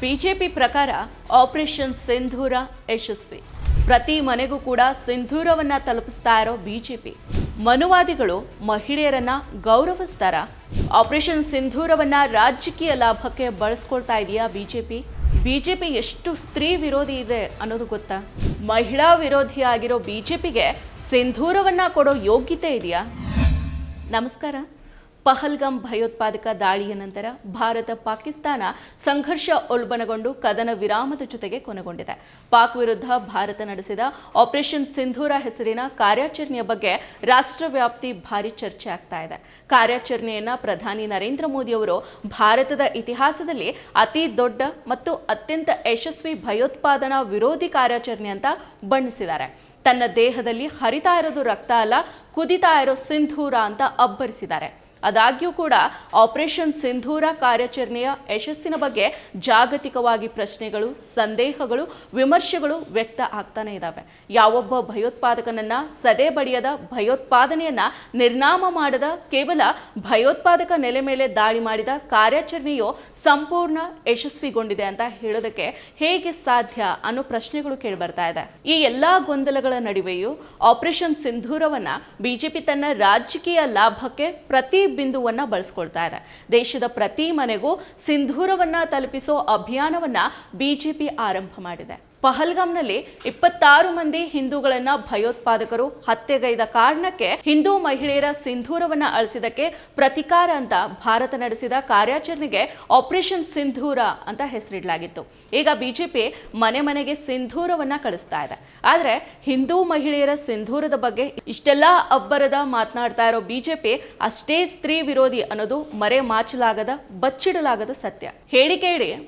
BJP ಪ್ರಕಾರ operation ಸಿಂಧೂರ ಯಶಸ್ವಿ. ಪ್ರತಿ ಮನೆಗೂ ಕೂಡ ಸಿಂಧೂರವನ್ನ ತಲುಪಿಸ್ತಾ ಇರೋ ಬಿಜೆಪಿ. ಮನುವಾದಿಗಳು, ಮಹಿಳೆಯರನ್ನ ಗೌರವಿಸ್ತಾರ. ಆಪರೇಷನ್ ಸಿಂಧೂರವನ್ನ ರಾಜಕೀಯ ಲಾಭಕ್ಕೆ ಬಳಸ್ಕೊಳ್ತಾ ಇದೆಯಾ ಬಿಜೆಪಿ? ಬಿಜೆಪಿ ಎಷ್ಟು ಸ್ತ್ರೀ ವಿರೋಧಿ ಇದೆ ಅನ್ನೋದು ಗೊತ್ತಾ? ಮಹಿಳಾ ವಿರೋಧಿ ಆಗಿರೋ ಬಿಜೆಪಿಗೆ ಸಿಂಧೂರವನ್ನ ಕೊಡೋ ಯೋಗ್ಯತೆ ಇದೆಯಾ? ನಮಸ್ಕಾರ. ಪಹಲ್ಗಾಮ್ ಭಯೋತ್ಪಾದಕ ದಾಳಿಯ ನಂತರ ಭಾರತ ಪಾಕಿಸ್ತಾನ ಸಂಘರ್ಷ ಉಲ್ಬಣಗೊಂಡು ಕದನ ವಿರಾಮದ ಜೊತೆಗೆ ಕೊನೆಗೊಂಡಿದೆ. ಪಾಕ್ ವಿರುದ್ಧ ಭಾರತ ನಡೆಸಿದ ಆಪರೇಷನ್ ಸಿಂಧೂರ ಹೆಸರಿನ ಕಾರ್ಯಾಚರಣೆಯ ಬಗ್ಗೆ ರಾಷ್ಟ್ರವ್ಯಾಪ್ತಿ ಭಾರಿ ಚರ್ಚೆ ಆಗ್ತಾ ಇದೆ. ಕಾರ್ಯಾಚರಣೆಯನ್ನ ಪ್ರಧಾನಿ ನರೇಂದ್ರ ಮೋದಿ ಅವರು ಭಾರತದ ಇತಿಹಾಸದಲ್ಲಿ ಅತಿ ದೊಡ್ಡ ಮತ್ತು ಅತ್ಯಂತ ಯಶಸ್ವಿ ಭಯೋತ್ಪಾದನಾ ವಿರೋಧಿ ಕಾರ್ಯಾಚರಣೆ ಅಂತ ಬಣ್ಣಿಸಿದ್ದಾರೆ. ತನ್ನ ದೇಹದಲ್ಲಿ ಹರಿತಾ ಇರೋದು ರಕ್ತ ಅಲ್ಲ, ಕುದಿತಾ ಇರೋ ಸಿಂಧೂರ ಅಂತ ಅಬ್ಬರಿಸಿದ್ದಾರೆ. ಆದಾಗ್ಯೂ ಕೂಡ ಆಪರೇಷನ್ ಸಿಂಧೂರ ಕಾರ್ಯಾಚರಣೆಯ ಯಶಸ್ಸಿನ ಬಗ್ಗೆ ಜಾಗತಿಕವಾಗಿ ಪ್ರಶ್ನೆಗಳು, ಸಂದೇಹಗಳು, ವಿಮರ್ಶೆಗಳು ವ್ಯಕ್ತ ಆಗ್ತಾನೆ ಇದ್ದಾವೆ ಯಾವೊಬ್ಬ ಭಯೋತ್ಪಾದಕನನ್ನ ಸದೆ ಬಡಿಯದ ಭಯೋತ್ಪಾದನೆಯನ್ನ ನಿರ್ನಾಮ ಮಾಡದ ಕೇವಲ ಭಯೋತ್ಪಾದಕ ನೆಲೆ ಮೇಲೆ ದಾಳಿ ಮಾಡಿದ ಕಾರ್ಯಾಚರಣೆಯು ಸಂಪೂರ್ಣ ಯಶಸ್ವಿಗೊಂಡಿದೆ ಅಂತ ಹೇಳೋದಕ್ಕೆ ಹೇಗೆ ಸಾಧ್ಯ ಅನ್ನೋ ಪ್ರಶ್ನೆಗಳು ಕೇಳಿಬರ್ತಾ ಇದೆ. ಈ ಎಲ್ಲಾ ಗೊಂದಲಗಳ ನಡುವೆಯೂ ಆಪರೇಷನ್ ಸಿಂಧೂರವನ್ನ ಬಿಜೆಪಿ ತನ್ನ ರಾಜಕೀಯ ಲಾಭಕ್ಕೆ ಪ್ರತಿ ಬಿಂದುವನ್ನ ಬಳಸ್ಕೊಳ್ತಾ ಇದೆ. ದೇಶದ ಪ್ರತಿ ಮನೆಗೂ ಸಿಂಧೂರವನ್ನ ತಲುಪಿಸೋ ಅಭಿಯಾನವನ್ನ ಬಿಜೆಪಿ ಆರಂಭ ಮಾಡಿದೆ. ಪಹಲ್ಗಾಮ್ನಲ್ಲಿ ಇಪ್ಪತ್ತಾರು ಮಂದಿ ಹಿಂದೂಗಳನ್ನ ಭಯೋತ್ಪಾದಕರು ಹತ್ಯೆಗೈದ ಕಾರಣಕ್ಕೆ ಹಿಂದೂ ಮಹಿಳೆಯರ ಸಿಂಧೂರವನ್ನ ಅಳಿಸಿದಕ್ಕೆ ಪ್ರತಿಕಾರ ಅಂತ ಭಾರತ ನಡೆಸಿದ ಕಾರ್ಯಾಚರಣೆಗೆ ಆಪರೇಷನ್ ಸಿಂಧೂರ ಅಂತ ಹೆಸರಿಡಲಾಗಿತ್ತು. ಈಗ ಬಿಜೆಪಿ ಮನೆ ಮನೆಗೆ ಸಿಂಧೂರವನ್ನ ಕಳಿಸ್ತಾ ಇದೆ. ಆದ್ರೆ ಹಿಂದೂ ಮಹಿಳೆಯರ ಸಿಂಧೂರದ ಬಗ್ಗೆ ಇಷ್ಟೆಲ್ಲಾ ಅಬ್ಬರದ ಮಾತನಾಡ್ತಾ ಇರೋ ಬಿಜೆಪಿ ಅಷ್ಟೇ ಸ್ತ್ರೀ ವಿರೋಧಿ ಅನ್ನೋದು ಮರೆ ಮಾಚಲಾಗದ, ಬಚ್ಚಿಡಲಾಗದ ಸತ್ಯ. ಹೇಳಿಕೆ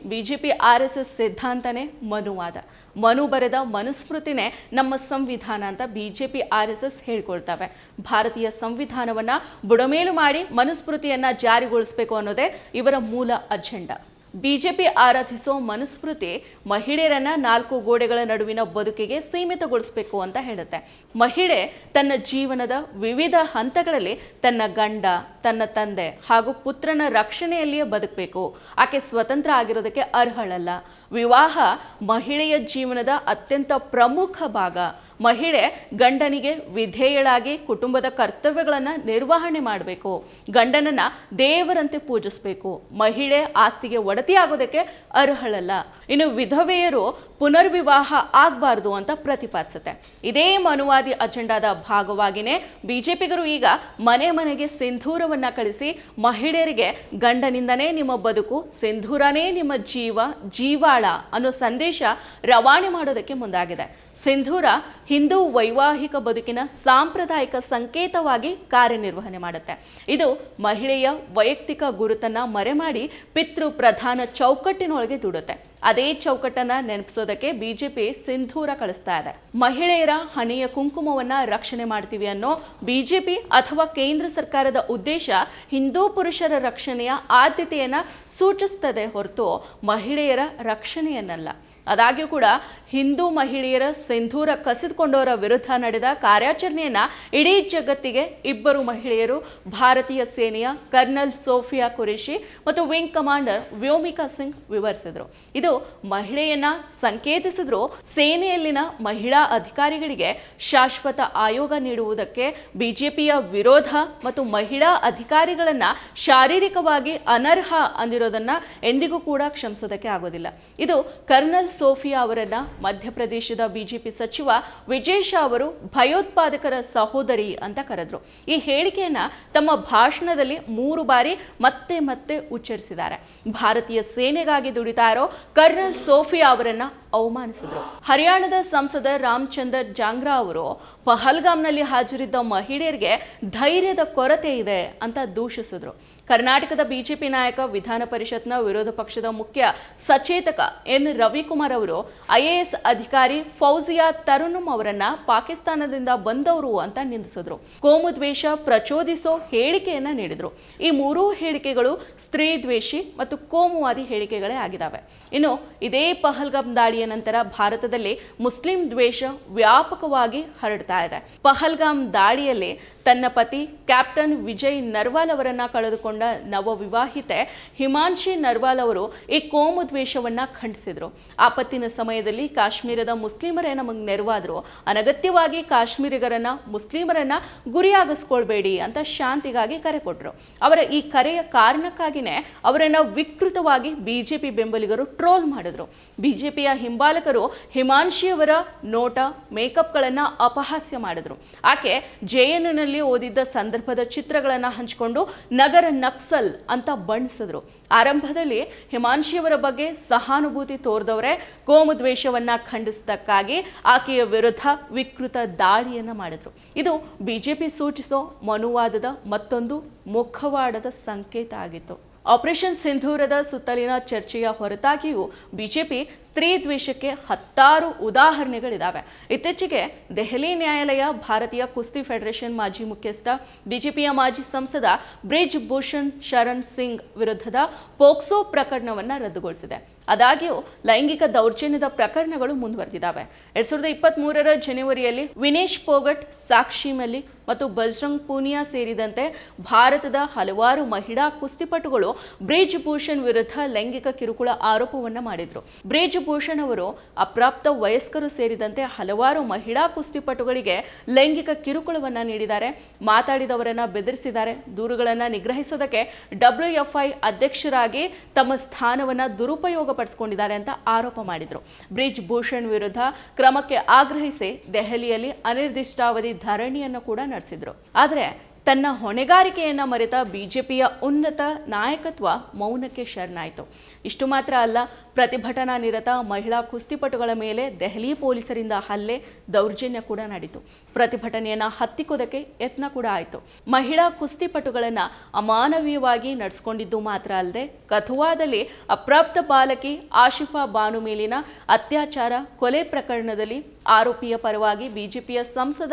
ಬಿಜೆಪಿ ಆರ್ ಎಸ್ ಎಸ್ ಸಿದ್ಧಾಂತನೇ ಮನುವಾದ. ಮನು ಬರೆದ ಮನುಸ್ಮೃತಿನೇ ನಮ್ಮ ಸಂವಿಧಾನ ಅಂತ ಬಿಜೆಪಿ, ಆರ್ ಎಸ್ ಎಸ್ ಹೇಳ್ಕೊಳ್ತವೆ. ಭಾರತೀಯ ಸಂವಿಧಾನವನ್ನ ಬುಡಮೇಲು ಮಾಡಿ ಮನುಸ್ಮೃತಿಯನ್ನು ಜಾರಿಗೊಳಿಸಬೇಕು ಅನ್ನೋದೇ ಇವರ ಮೂಲ ಅಜೆಂಡಾ. ಬಿಜೆಪಿ ಆರಾಧಿಸೋ ಮನುಸ್ಮೃತಿ ಮಹಿಳೆಯರನ್ನ ನಾಲ್ಕು ಗೋಡೆಗಳ ನಡುವಿನ ಬದುಕಿಗೆ ಸೀಮಿತಗೊಳಿಸಬೇಕು ಅಂತ ಹೇಳುತ್ತೆ. ಮಹಿಳೆ ತನ್ನ ಜೀವನದ ವಿವಿಧ ಹಂತಗಳಲ್ಲಿ ತನ್ನ ಗಂಡ, ತನ್ನ ತಂದೆ ಹಾಗೂ ಪುತ್ರನ ರಕ್ಷಣೆಯಲ್ಲಿಯೇ ಬದುಕಬೇಕು. ಆಕೆ ಸ್ವತಂತ್ರ ಆಗಿರೋದಕ್ಕೆ ಅರ್ಹಳಲ್ಲ. ವಿವಾಹ ಮಹಿಳೆಯ ಜೀವನದ ಅತ್ಯಂತ ಪ್ರಮುಖ ಭಾಗ. ಮಹಿಳೆ ಗಂಡನಿಗೆ ವಿಧೇಯಳಾಗಿ ಕುಟುಂಬದ ಕರ್ತವ್ಯಗಳನ್ನು ನಿರ್ವಹಣೆ ಮಾಡಬೇಕು. ಗಂಡನನ್ನ ದೇವರಂತೆ ಪೂಜಿಸಬೇಕು. ಮಹಿಳೆ ಆಸ್ತಿಗೆ ಒಡತಿಯಾಗೋದಕ್ಕೆ ಅರ್ಹಳಲ್ಲ. ಇನ್ನು ವಿಧವೆಯರು ಪುನರ್ವಿವಾಹ ಆಗಬಾರ್ದು ಅಂತ ಪ್ರತಿಪಾದಿಸುತ್ತೆ. ಇದೇ ಮನುವಾದಿ ಅಜೆಂಡಾದ ಭಾಗವಾಗಿನೇ ಬಿಜೆಪಿಗರು ಈಗ ಮನೆ ಮನೆಗೆ ಸಿಂಧೂರವನ್ನ ಕಳಿಸಿ ಮಹಿಳೆಯರಿಗೆ ಗಂಡನಿಂದನೇ ನಿಮ್ಮ ಬದುಕು, ಸಿಂಧೂರನೇ ನಿಮ್ಮ ಜೀವ, ಜೀವಾಳ ಅನ್ನೋ ಸಂದೇಶ ರವಾನೆ ಮಾಡೋದಕ್ಕೆ ಮುಂದಾಗಿದೆ. ಸಿಂಧೂರ ಹಿಂದೂ ವೈವಾಹಿಕ ಬದುಕಿನ ಸಾಂಪ್ರದಾಯಿಕ ಸಂಕೇತವಾಗಿ ಕಾರ್ಯನಿರ್ವಹಣೆ ಮಾಡುತ್ತೆ. ಇದು ಮಹಿಳೆಯ ವೈಯಕ್ತಿಕ ಗುರುತನ್ನ ಮರೆಮಾಡಿ ಪಿತೃ ಪ್ರಧಾನ ಚೌಕಟ್ಟಿನೊಳಗೆ ದುಡುತ್ತೆ. ಅದೇ ಚೌಕಟ್ಟನ್ನ ನೆನಪಿಸೋದಕ್ಕೆ ಬಿಜೆಪಿ ಸಿಂಧೂರ ಕಳಿಸ್ತಾ ಇದೆ. ಮಹಿಳೆಯರ ಹಣೆಯ ಕುಂಕುಮವನ್ನ ರಕ್ಷಣೆ ಮಾಡ್ತೀವಿ ಅನ್ನೋ ಬಿಜೆಪಿ ಅಥವಾ ಕೇಂದ್ರ ಸರ್ಕಾರದ ಉದ್ದೇಶ ಹಿಂದೂ ಪುರುಷರ ರಕ್ಷಣೆಯ ಆದ್ಯತೆಯನ್ನ ಸೂಚಿಸ್ತದೆ ಹೊರತು ಮಹಿಳೆಯರ ರಕ್ಷಣೆಯನ್ನಲ್ಲ. ಆದಾಗ್ಯೂ ಕೂಡ ಹಿಂದೂ ಮಹಿಳೆಯರ ಸಿಂಧೂರ ಕಸಿದುಕೊಂಡವರ ವಿರುದ್ಧ ನಡೆದ ಕಾರ್ಯಾಚರಣೆಯನ್ನ ಇಡೀ ಜಗತ್ತಿಗೆ ಇಬ್ಬರು ಮಹಿಳೆಯರು, ಭಾರತೀಯ ಸೇನೆಯ ಕರ್ನಲ್ ಸೋಫಿಯಾ ಕುರೇಶಿ ಮತ್ತು ವಿಂಗ್ ಕಮಾಂಡರ್ ವ್ಯೋಮಿಕಾ ಸಿಂಗ್ ವಿವರಿಸಿದರು. ಇದು ಮಹಿಳೆಯನ್ನ ಸಂಕೇತಿಸಿದ್ರು. ಸೇನೆಯಲ್ಲಿನ ಮಹಿಳಾ ಅಧಿಕಾರಿಗಳಿಗೆ ಶಾಶ್ವತ ಆಯೋಗ ನೀಡುವುದಕ್ಕೆ ಬಿಜೆಪಿಯ ವಿರೋಧ ಮತ್ತು ಮಹಿಳಾ ಅಧಿಕಾರಿಗಳನ್ನ ಶಾರೀರಿಕವಾಗಿ ಅನರ್ಹ ಅಂದಿರೋದನ್ನ ಎಂದಿಗೂ ಕೂಡ ಕ್ಷಮಿಸೋದಕ್ಕೆ ಆಗೋದಿಲ್ಲ. ಇದು ಕರ್ನಲ್ ಸೋಫಿಯಾ ಅವರನ್ನ ಮಧ್ಯಪ್ರದೇಶದ ಬಿಜೆಪಿ ಸಚಿವ ವಿಜಯ್ ಶಾ ಅವರು ಭಯೋತ್ಪಾದಕರ ಸಹೋದರಿ ಅಂತ ಕರೆದ್ರು. ಈ ಹೇಳಿಕೆಯನ್ನ ತಮ್ಮ ಭಾಷಣದಲ್ಲಿ ಮೂರು ಬಾರಿ ಮತ್ತೆ ಮತ್ತೆ ಉಚ್ಚರಿಸಿದ್ದಾರೆ. ಭಾರತೀಯ ಸೇನೆಗಾಗಿ ದುಡಿತಾ ಇರೋ ಕರ್ನಲ್ ಸೋಫಿಯಾ ಅವರನ್ನ ಅವಮಾನಿಸಿದ್ರು. ಹರಿಯಾಣದ ಸಂಸದ ರಾಮಚಂದರ್ ಜಾಂಗ್ರಾ ಅವರು, ಪಹಲ್ಗಾಮ್ನಲ್ಲಿ ಹಾಜರಿದ್ದ ಮಹಿಳೆಯರಿಗೆ ಧೈರ್ಯದ ಕೊರತೆ ಇದೆ ಅಂತ ದೂಷಿಸಿದ್ರು. ಕರ್ನಾಟಕದ ಬಿಜೆಪಿ ನಾಯಕ ವಿಧಾನ ಪರಿಷತ್ನ ವಿರೋಧ ಪಕ್ಷದ ಮುಖ್ಯ ಸಚೇತಕ ಎನ್. ರವಿಕುಮಾರ್ ಅವರು, ಐಎಎಸ್ ಅಧಿಕಾರಿ ಫೌಜಿಯಾ ತರುಣಂ ಅವರನ್ನ ಪಾಕಿಸ್ತಾನದಿಂದ ಬಂದವರು ಅಂತ ನಿಂದಿಸಿದ್ರು. ಕೋಮು ದ್ವೇಷ ಪ್ರಚೋದಿಸೋ ಹೇಳಿಕೆಯನ್ನ ನೀಡಿದ್ರು. ಈ ಮೂರೂ ಹೇಳಿಕೆಗಳು ಸ್ತ್ರೀ ದ್ವೇಷಿ ಮತ್ತು ಕೋಮುವಾದಿ ಹೇಳಿಕೆಗಳೇ ಆಗಿದ್ದಾವೆ. ಇನ್ನು ಇದೇ ಪಹಲ್ಗಾಮ್ ದಾಳಿಯ ದಾಳಿಯ ನಂತರ ಭಾರತದಲ್ಲಿ ಮುಸ್ಲಿಂ ದ್ವೇಷ ವ್ಯಾಪಕವಾಗಿ ಹರಡ್ತಾ ಇದೆ. ಪಹಲ್ಗಾಮ್ ದಾಳಿಯಲ್ಲಿ ತನ್ನ ಪತಿ ಕ್ಯಾಪ್ಟನ್ ವಿಜಯ್ ನರ್ವಾಲ್ ಅವರನ್ನ ಕಳೆದುಕೊಂಡ ನವ ವಿವಾಹಿತೆ ಹಿಮಾಂಶಿ ನರ್ವಾಲ್ ಅವರು ಈ ಕೋಮು ದ್ವೇಷವನ್ನ ಖಂಡಿಸಿದ್ರು. ಆಪತ್ತಿನ ಸಮಯದಲ್ಲಿ ಕಾಶ್ಮೀರದ ಮುಸ್ಲಿಮರೇ ನಮಗೆ ನೆರವಾದ್ರು. ಅನಗತ್ಯವಾಗಿ ಕಾಶ್ಮೀರಿಗರನ್ನ ಮುಸ್ಲಿಮರನ್ನ ಗುರಿಯಾಗಿಸ್ಕೊಳ್ಬೇಡಿ ಅಂತ ಶಾಂತಿಗಾಗಿ ಕರೆ ಕೊಟ್ರು. ಅವರ ಈ ಕರೆಯ ಕಾರಣಕ್ಕಾಗಿನೇ ಅವರನ್ನ ವಿಕೃತವಾಗಿ ಬಿಜೆಪಿ ಬೆಂಬಲಿಗರು ಟ್ರೋಲ್ ಮಾಡಿದ್ರು. ಬಿಜೆಪಿಯ ಹಿಂಬಾಲಕರು ಹಿಮಾಂಶಿಯವರ ನೋಟ, ಮೇಕಪ್ಗಳನ್ನು ಅಪಹಾಸ್ಯ ಮಾಡಿದರು. ಆಕೆ ಜೆಎನ್ನಲ್ಲಿ ಓದಿದ್ದ ಸಂದರ್ಭದ ಚಿತ್ರಗಳನ್ನು ಹಂಚಿಕೊಂಡು ನಗರ ನಕ್ಸಲ್ ಅಂತ ಬಣ್ಣಿಸಿದ್ರು. ಆರಂಭದಲ್ಲಿ ಹಿಮಾಂಶಿಯವರ ಬಗ್ಗೆ ಸಹಾನುಭೂತಿ ತೋರಿದವರೇ ಕೋಮು ದ್ವೇಷವನ್ನು ಖಂಡಿಸಿದ್ದಕ್ಕಾಗಿ ಆಕೆಯ ವಿರುದ್ಧ ವಿಕೃತ ದಾಳಿಯನ್ನು ಮಾಡಿದರು. ಇದು ಬಿಜೆಪಿ ಸೂಚಿಸೋ ಮನುವಾದದ ಮತ್ತೊಂದು ಮುಖವಾಡದ ಸಂಕೇತ ಆಗಿತ್ತು. ಆಪರೇಷನ್ ಸಿಂಧೂರದ ಸುತ್ತಲಿನ ಚರ್ಚೆಯ ಹೊರತಾಗಿಯೂ ಬಿಜೆಪಿ ಸ್ತ್ರೀ ದ್ವೇಷಕ್ಕೆ ಹತ್ತಾರು ಉದಾಹರಣೆಗಳಿದ್ದಾವೆ ಇತ್ತೀಚೆಗೆ ದೆಹಲಿ ನ್ಯಾಯಾಲಯ, ಭಾರತೀಯ ಕುಸ್ತಿ ಫೆಡರೇಷನ್ ಮಾಜಿ ಮುಖ್ಯಸ್ಥ, ಬಿಜೆಪಿಯ ಮಾಜಿ ಸಂಸದ ಬ್ರಿಜ್ ಭೂಷಣ್ ಶರಣ್ ಸಿಂಗ್ ವಿರುದ್ಧದ ಪೋಕ್ಸೋ ಪ್ರಕರಣವನ್ನು ರದ್ದುಗೊಳಿಸಿದೆ. ಆದಾಗ್ಯೂ ಲೈಂಗಿಕ ದೌರ್ಜನ್ಯದ ಪ್ರಕರಣಗಳು ಮುಂದುವರೆದಿದ್ದಾವೆ. ಎರಡ್ ಸಾವಿರದ ಇಪ್ಪತ್ತ್ ಮೂರರ ಜನವರಿಯಲ್ಲಿ ವಿನೇಶ್ ಪೋಗಟ್, ಸಾಕ್ಷಿ ಮಲ್ಲಿಕ್ ಮತ್ತು ಬಜರಂಗ್ ಪೂನಿಯಾ ಸೇರಿದಂತೆ ಭಾರತದ ಹಲವಾರು ಮಹಿಳಾ ಕುಸ್ತಿಪಟುಗಳು ಬ್ರಿಜ್ ಭೂಷಣ್ ವಿರುದ್ಧ ಲೈಂಗಿಕ ಕಿರುಕುಳ ಆರೋಪವನ್ನು ಮಾಡಿದ್ರು. ಬ್ರಿಜ್ ಭೂಷಣ್ ಅವರು ಅಪ್ರಾಪ್ತ ವಯಸ್ಕರು ಸೇರಿದಂತೆ ಹಲವಾರು ಮಹಿಳಾ ಕುಸ್ತಿಪಟುಗಳಿಗೆ ಲೈಂಗಿಕ ಕಿರುಕುಳವನ್ನು ನೀಡಿದ್ದಾರೆ. ಮಾತಾಡಿದವರನ್ನ ಬೆದರಿಸಿದ್ದಾರೆ. ದೂರುಗಳನ್ನು ನಿಗ್ರಹಿಸೋದಕ್ಕೆ ಡಬ್ಲ್ಯೂಎಫ್ಐ ಅಧ್ಯಕ್ಷರಾಗಿ ತಮ್ಮ ಸ್ಥಾನವನ್ನ ದುರುಪಯೋಗ ಪಡಿಸಿಕೊಂಡಿದ್ದಾರೆ ಅಂತ ಆರೋಪ ಮಾಡಿದರು. ಬ್ರಿಜ್ ಭೂಷಣ್ ವಿರುದ್ಧ ಕ್ರಮಕ್ಕೆ ಆಗ್ರಹಿಸಿ ದೆಹಲಿಯಲ್ಲಿ ಅನಿರ್ದಿಷ್ಟಾವಧಿ ಧರಣಿಯನ್ನು ಕೂಡ ನಡೆಸಿದರು. ಆದರೆ ತನ್ನ ಹೊಣೆಗಾರಿಕೆಯನ್ನು ಮರೆತ ಬಿಜೆಪಿಯ ಉನ್ನತ ನಾಯಕತ್ವ ಮೌನಕ್ಕೆ ಶರಣಾಯಿತು. ಇಷ್ಟು ಮಾತ್ರ ಅಲ್ಲ, ಪ್ರತಿಭಟನಾ ನಿರತ ಮಹಿಳಾ ಕುಸ್ತಿಪಟುಗಳ ಮೇಲೆ ದೆಹಲಿ ಪೊಲೀಸರಿಂದ ಹಲ್ಲೆ ದೌರ್ಜನ್ಯ ಕೂಡ ನಡೀತು. ಪ್ರತಿಭಟನೆಯನ್ನು ಹತ್ತಿಕ್ಕೋದಕ್ಕೆ ಯತ್ನ ಕೂಡ ಆಯಿತು. ಮಹಿಳಾ ಕುಸ್ತಿಪಟುಗಳನ್ನು ಅಮಾನವೀಯವಾಗಿ ನಡೆಸ್ಕೊಂಡಿದ್ದು ಮಾತ್ರ ಅಲ್ಲದೆ, ಕಥುವಾದಲ್ಲಿ ಅಪ್ರಾಪ್ತ ಬಾಲಕಿ ಆಶಿಫಾ ಬಾನು ಮೇಲಿನ ಅತ್ಯಾಚಾರ ಕೊಲೆ ಪ್ರಕರಣದಲ್ಲಿ ಆರೋಪಿಯ ಪರವಾಗಿ ಬಿಜೆಪಿಯ ಸಂಸದ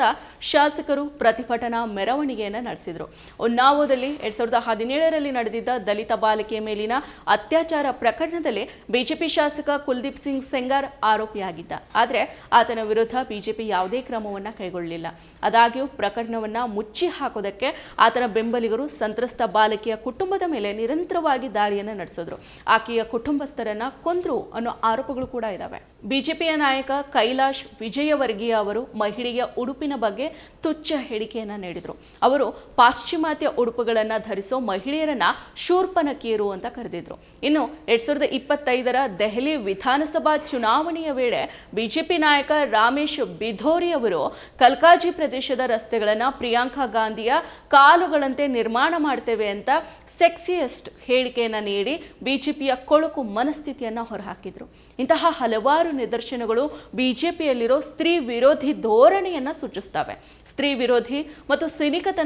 ಶಾಸಕರು ಪ್ರತಿಭಟನಾ ಮೆರವಣಿಗೆಯನ್ನು ನಡೆಸಿದರು. ಉನ್ನಾವೋದಲ್ಲಿ ಎರಡ್ ಸಾವಿರದ ಹದಿನೇಳರಲ್ಲಿ ನಡೆದಿದ್ದ ದಲಿತ ಬಾಲಕಿಯ ಮೇಲಿನ ಅತ್ಯಾಚಾರ ಪ್ರಕರಣದಲ್ಲಿ ಬಿಜೆಪಿ ಶಾಸಕ ಕುಲ್ದೀಪ್ ಸಿಂಗ್ ಸೆಂಗಾರ್ ಆರೋಪಿಯಾಗಿದ್ದ. ಆದರೆ ಆತನ ವಿರುದ್ಧ ಬಿಜೆಪಿ ಯಾವುದೇ ಕ್ರಮವನ್ನು ಕೈಗೊಳ್ಳಲಿಲ್ಲ. ಆದಾಗ್ಯೂ ಪ್ರಕರಣವನ್ನು ಮುಚ್ಚಿ ಹಾಕೋದಕ್ಕೆ ಆತನ ಬೆಂಬಲಿಗರು ಸಂತ್ರಸ್ತ ಬಾಲಕಿಯ ಕುಟುಂಬದ ಮೇಲೆ ನಿರಂತರವಾಗಿ ದಾಳಿಯನ್ನು ನಡೆಸಿದ್ರು. ಆಕೆಯ ಕುಟುಂಬಸ್ಥರನ್ನ ಕೊಂದ್ರು ಅನ್ನೋ ಆರೋಪಗಳು ಕೂಡ ಇದ್ದಾವೆ ಬಿಜೆಪಿಯ ನಾಯಕ ಕೈಲಾಶ್ ವಿಜಯವರ್ಗೀಯ ಅವರು ಮಹಿಳೆಯ ಉಡುಪಿನ ಬಗ್ಗೆ ತುಚ್ಛ ಹೇಳಿಕೆಯನ್ನ ನೀಡಿದರು. ಅವರು ಪಾಶ್ಚಿಮಾತ್ಯ ಉಡುಪುಗಳನ್ನು ಧರಿಸೋ ಮಹಿಳೆಯರನ್ನ ಶೂರ್ಪನಕಿಯರು ಅಂತ ಕರೆದಿದ್ರು. ಇನ್ನು ಎರಡ್ ಸಾವಿರದ ಇಪ್ಪತ್ತೈದರ ದೆಹಲಿ ವಿಧಾನಸಭಾ ಚುನಾವಣೆಯ ವೇಳೆ ಬಿಜೆಪಿ ನಾಯಕ ರಾಮೇಶ್ ಬಿಧೋರಿ ಅವರು ಕಲ್ಕಾಜಿ ಪ್ರದೇಶದ ರಸ್ತೆಗಳನ್ನು ಪ್ರಿಯಾಂಕಾ ಗಾಂಧಿಯ ಕಾಲುಗಳಂತೆ ನಿರ್ಮಾಣ ಮಾಡ್ತೇವೆ ಅಂತ ಸೆಕ್ಸಿಯಸ್ಟ್ ಹೇಳಿಕೆಯನ್ನ ನೀಡಿ ಬಿಜೆಪಿಯ ಕೊಳಕು ಮನಸ್ಥಿತಿಯನ್ನ ಹೊರಹಾಕಿದ್ರು. ಇಂತಹ ಹಲವಾರು ನಿದರ್ಶನಗಳು ಬಿಜೆಪಿಯಲ್ಲಿರೋ ಸ್ತ್ರೀ ವಿರೋಧಿ ಧೋರಣೆಯನ್ನ ಸೂಚಿಸ್ತವೆ ಸ್ತ್ರೀ ವಿರೋಧಿ ಮತ್ತು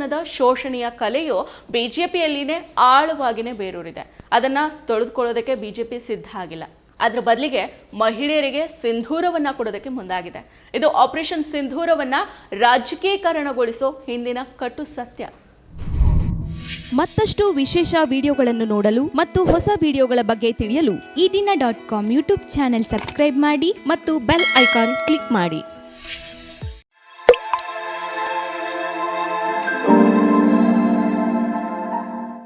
ಸಿನಿಕತನದ ಶೋಷಣೆಯ ಕಲೆಯು ಬಿಜೆಪಿಯಲ್ಲಿನೇ ಆಳವಾಗಿನೇ ಬೇರೂರಿದೆ. ಅದನ್ನು ತೊಳೆದುಕೊಳ್ಳೋದಕ್ಕೆ ಬಿಜೆಪಿ ಸಿದ್ಧ ಆಗಿಲ್ಲ. ಅದರ ಬದಲಿಗೆ ಮಹಿಳೆಯರಿಗೆ ಸಿಂಧೂರವನ್ನು ಕೊಡೋದಕ್ಕೆ ಮುಂದಾಗಿದೆ. ಇದು ಆಪರೇಷನ್ ಸಿಂಧೂರವನ್ನು ರಾಜಕೀಕರಣಗೊಳಿಸೋ ಹಿಂದಿನ ಕಟ್ಟು ಸತ್ಯ. ಮತ್ತಷ್ಟು ವಿಶೇಷ ವಿಡಿಯೋಗಳನ್ನು ನೋಡಲು ಮತ್ತು ಹೊಸ ವಿಡಿಯೋಗಳ ಬಗ್ಗೆ ತಿಳಿಯಲು Ee Dina dot com YouTube channel subscribe ಮಾಡಿ ಮತ್ತು ಬೆಲ್ ಐಕಾನ್ ಕ್ಲಿಕ್ ಮಾಡಿ.